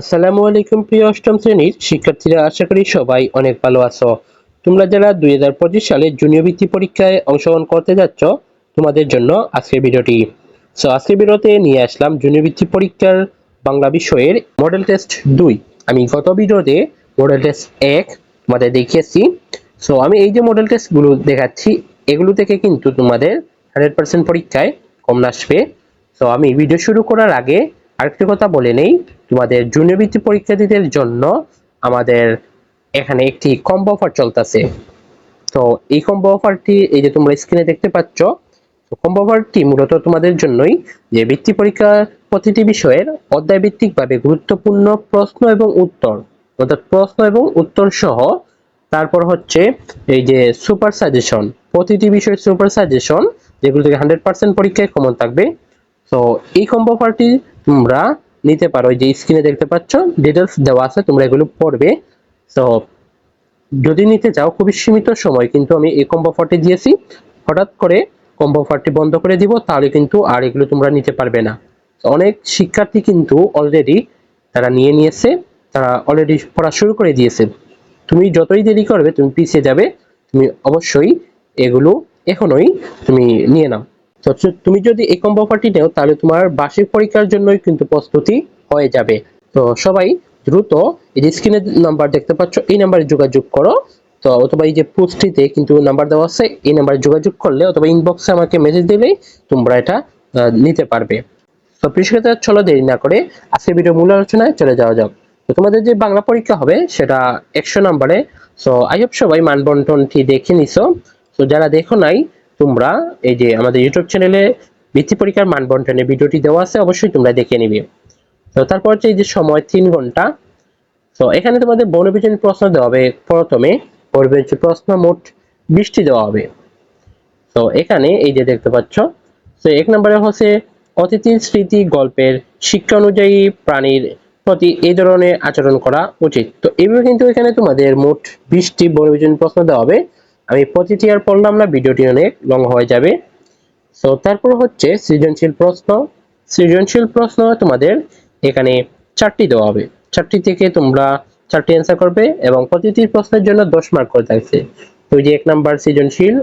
আসসালামু আলাইকুম, প্রিয় অষ্টম শ্রেণির শিক্ষার্থীরা, আশা করি সবাই অনেক ভালো আছো। তোমরা যারা দুই হাজার পঁচিশ সালে জুনিয়র বৃত্তি পরীক্ষায় অংশগ্রহণ করতে যাচ্ছ, তোমাদের জন্য আজকের ভিডিওটি। সো আজকের ভিডিওতে নিয়ে আসলাম জুনিয়র বৃত্তি পরীক্ষার বাংলা বিষয়ের মডেল টেস্ট দুই। আমি গত ভিডিওতে মডেল টেস্ট এক তোমাদের দেখিয়েছি। সো আমি এই যে মডেল টেস্টগুলো দেখাচ্ছি, এগুলো থেকে কিন্তু তোমাদের হান্ড্রেড পার্সেন্ট পরীক্ষায় কম আসবে। তো আমি ভিডিও শুরু করার আগে আরেকটি কথা বলে নেই, তোমাদের জুনিয়র বৃত্তি পরীক্ষার্থীদের জন্য আমাদের এখানে একটি কম্বো অফার চলতেছে। তো এই কম্বো অফারটি এই যে তোমরা স্ক্রিনে দেখতে পাচ্ছ কম্বো অফারটি মূলত তোমাদের জন্যই যে বৃত্তি পরীক্ষা প্রতিটি বিষয়ের অধ্যায় ভিত্তিকভাবে গুরুত্বপূর্ণ প্রশ্ন এবং উত্তর। অর্থাৎ প্রশ্ন এবং উত্তর সহ তারপর হচ্ছে এই যে সুপার সাজেশন প্রতিটি বিষয়ের সুপার সাজেশন যেগুলো থেকে হান্ড্রেড পার্সেন্ট পরীক্ষায় কমন থাকবে। তো এই কম্বো অফারটি তোমরা নিতে পারো। যে স্ক্রিনে দেখতে পাচ্ছ ডিটেলস দেওয়া আছে, তোমরা এগুলো পড়বে। তো যদি নিতে চাও, খুবই সীমিত সময়, কিন্তু আমি এই কম্বো অফারটি দিয়েছি। হঠাৎ করে কম্বো অফারটি বন্ধ করে দিব, তাহলে কিন্তু আর এগুলো তোমরা নিতে পারবে না। অনেক শিক্ষার্থী কিন্তু অলরেডি তারা নিয়ে নিয়েছে, তারা অলরেডি পড়া শুরু করে দিয়েছে। তুমি যতই দেরি করবে, তুমি পিছিয়ে যাবে, তুমি অবশ্যই এগুলো এখনোই তুমি নিয়ে নাও। তো তুমি যদি এই কম্বো অফারটি নেও, তাহলে তোমার বার্ষিক পরীক্ষার জন্যই কিন্তু প্রস্তুতি হয়ে যাবে। তো সবাই দ্রুত এই যে স্ক্রিনের নাম্বার দেখতে পাচ্ছ, এই নাম্বারে যোগাযোগ করো। তো অথবা এই যে পোস্টটিতে কিন্তু নাম্বার দেওয়া আছে, এই নাম্বারে যোগাযোগ করলে অথবা ইনবক্সে আমাকে মেসেজ দিলেই তোমরা এটা নিতে পারবে। তো পৃষ্ঠতা চলো দেরি না করে আজকে ভিডিও মূল আলোচনায় চলে যাওয়া যাক। তো তোমাদের যে বাংলা পরীক্ষা হবে, সেটা একশো নাম্বারে সো আই হোপ সবাই মানবন্টনটি দেখে নিছো। তো যারা দেখো নাই তোমরা এই যে আমাদের ইউটিউব চ্যানেলে বৃত্তি পরীক্ষার মানবন্টনের ভিডিওটি দেওয়া আছে, অবশ্যই তোমরা দেখে নিবে। তো তারপর হচ্ছে এই যে সময়, তিন ঘণ্টা। তো এখানে তোমাদের বনবিজন প্রশ্ন দেওয়া হবে। প্রথমে বনবিজন প্রশ্ন মোট বিশটি দেওয়া হবে। তো এখানে এই যে দেখতে পাচ্ছ, তো এক নম্বরে হচ্ছে অতিথির স্মৃতি গল্পের শিক্ষা অনুযায়ী প্রাণীর প্রতি এই ধরনের আচরণ করা উচিত। তো এইভাবে কিন্তু এখানে তোমাদের মোট বৃষ্টি বনবিজন প্রশ্ন দেওয়া হবে। আমি প্রতিটি আর পড়লাম না, ভিডিওটি অনেক লং হয়ে যাবে। তো তারপর হচ্ছে সৃজনশীল প্রশ্ন। সৃজনশীল প্রশ্ন তোমাদের এখানে চারটি দেওয়া হবে। চারটি থেকে তোমরা চারটি অ্যান্সার করবে এবং প্রতিটি প্রশ্নের জন্য দশ মার্ক করে থাকছে। তো যে এক নাম্বার সৃজনশীল,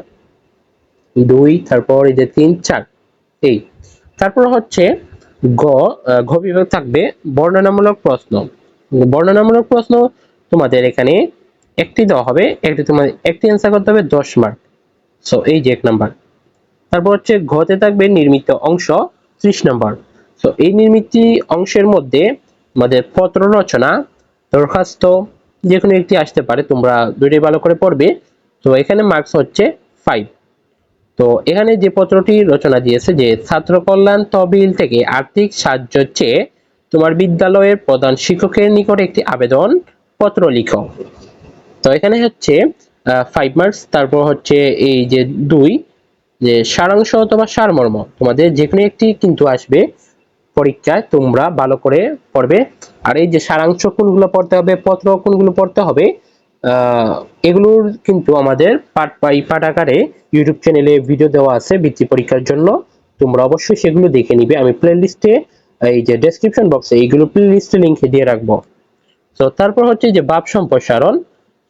দুই, তারপর এই যে তিন, চার, এই। তারপর হচ্ছে গ ঘ বিভাগ থাকবে। বর্ণনামূলক প্রশ্ন। বর্ণনামূলক প্রশ্ন তোমাদের এখানে একটি দেওয়া হবে, একটি তোমাদের একটি অ্যান্সার করতে হবে দশ মার্ক সো এই যে এক নাম্বার তারপর হচ্ছে ঘতে থাকবে নির্মিত অংশ ত্রিশ নাম্বার তো এই নির্মিত অংশের মধ্যে আমাদের পত্র রচনা, দরখাস্ত যে কোনো একটি আসতে পারে, তোমরা দুইটাই ভালো করে পড়বে। তো, এখানে মার্কস হচ্ছে ফাইভ তো, এখানে যে পত্রটি রচনা দিয়েছে যে ছাত্র কল্যাণ তহবিল থেকে আর্থিক সাহায্য চেয়ে তোমার বিদ্যালয়ের প্রধান শিক্ষকের নিকট একটি আবেদন পত্র লিখো। তো এখানে হচ্ছে ফাইভ মার্কস তারপর হচ্ছে এই যে দুই, যে সারাংশ অথবা সারমর্ম, তোমাদের যে কোনো একটি কিন্তু আসবে পরীক্ষায়, তোমরা ভালো করে পড়বে। আর এই যে সারাংশ কোনগুলো পড়তে হবে, পত্র কোনগুলো পড়তে হবে এগুলোর কিন্তু আমাদের পার্ট বাই পার্ট আকারে ইউটিউব চ্যানেলে ভিডিও দেওয়া আছে বৃত্তি পরীক্ষার জন্য। তোমরা অবশ্যই সেগুলো দেখে নিবে। আমি প্লে লিস্টে এই যে ডেসক্রিপশন বক্সে এইগুলো প্লে লিস্টে লিঙ্ক দিয়ে রাখব। তো তারপর হচ্ছে যে বাপ সম্প্রসারণ।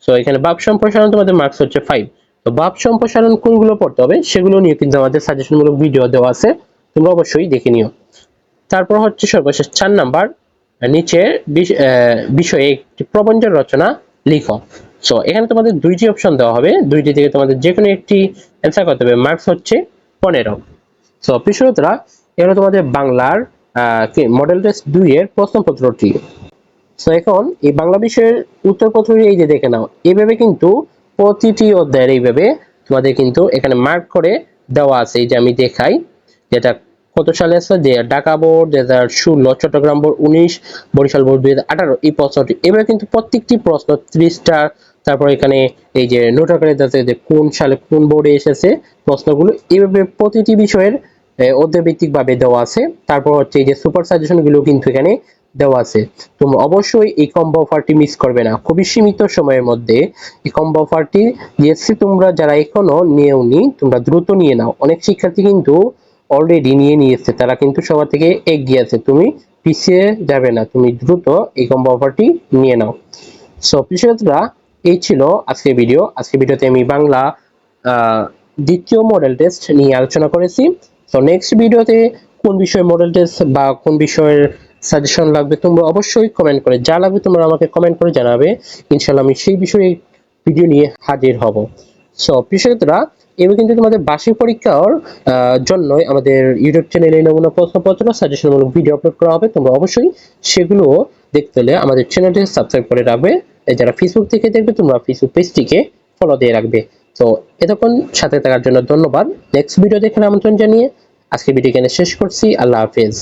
তো এখানে বাপ সম্প্রসারণ তোমাদের মার্কস হচ্ছে ফাইভ তো বাপ সম্প্রসারণ কোনগুলো পড়তে হবে? সেগুলো নিয়ে কিন্তু আমাদের সাজেশনমূলক ভিডিও দেওয়া আছে। তোমরা অবশ্যই দেখে নিও। তারপর হচ্ছে সর্বশেষ চার নাম্বার নিচে বিষয়ে একটি প্রবন্ধ রচনা লিখো। সো এখানে তোমাদের দুইটি অপশন দেওয়া হবে। দুইটি থেকে তোমাদের যে কোনো একটি অ্যান্সার করতে হবে। মার্কস হচ্ছে পনেরো। সো পিছনতরা এগুলো তোমাদের বাংলার মডেল টেস্ট দুই এর প্রশ্নপত্রটি। তো এখন এই বাংলা বিষয়ের উত্তরপত্রটি এই যে দেখে নাও এইভাবে কিন্তু প্রতিটি অধ্যায়ের এইভাবে তোমাদের কিন্তু এখানে মার্ক করে দেওয়া আছে। এই যে আমি দেখাই, যেটা কত সালে আছে? যে ঢাকা বোর্ড, দুই হাজার ষোলো, চট্টগ্রাম বোর্ড, উনিশ, বরিশাল বোর্ড, দুই হাজার আঠারো, এই প্রশ্নটি এভাবে কিন্তু প্রত্যেকটি প্রশ্ন, ত্রিশটা, তারপর এখানে এই যে নোট আকারে যে কোন সালে কোন বোর্ডে এসেছে, প্রশ্নগুলো এইভাবে প্রতিটি বিষয়ের অধ্যায়ভিত্তিক ভাবে দেওয়া আছে। তারপর হচ্ছে এই যে সুপার সাজেশনগুলো কিন্তু এখানে দেওয়া আছে। তোমরা অবশ্যই এই কম্বো অফারটি মিস করবে না। খুবই সীমিত সময়ের মধ্যে এই কম্বো অফারটি দিয়েছি তোমরা যারা এখনও নিয়েওনি তোমরা দ্রুত নিয়ে নাও। অনেক শিক্ষার্থী কিন্তু অলরেডি নিয়ে নিয়েছে। তারা কিন্তু সবার থেকে এগিয়ে আছে। তুমি পিছিয়ে যাবে না। তুমি দ্রুত এই কম্বো অফারটি নিয়ে নাও। সো প্রিয় এই ছিল আজকের ভিডিও আজকের ভিডিওতে আমি বাংলা দ্বিতীয় মডেল টেস্ট নিয়ে আলোচনা করেছি। তো নেক্সট ভিডিওতে কোন বিষয়ে মডেল টেস্ট বা কোন বিষয়ের সাজেশন লাগবে তোমরা অবশ্যই কমেন্ট করে যা লাগবে তোমরা আমাকে কমেন্ট করে জানাবে। ইনশাল্লাহ আমি সেই বিষয়ে ভিডিও নিয়ে হাজির হব। সো প্রিয়তরা এবার কিন্তু তোমাদের বার্ষিক পরীক্ষার আহ, জন্যই আমাদের ইউটিউব চ্যানেলে নমুনা প্রশ্নপত্র সাজেশনমূলক ভিডিও আপলোড করা হবে। তোমরা অবশ্যই সেগুলো দেখতে হলে আমাদের চ্যানেলটি সাবস্ক্রাইব করে রাখবে। যারা ফেসবুক থেকে দেখবে তোমরা ফেসবুক পেজটিকে ফলো দিয়ে রাখবে। তো এতক্ষণ সাথে থাকার জন্য ধন্যবাদ। নেক্সট ভিডিও দেখার আমন্ত্রণ জানিয়ে আজকে ভিডিও এখানে শেষ করছি। আল্লাহ হাফেজ।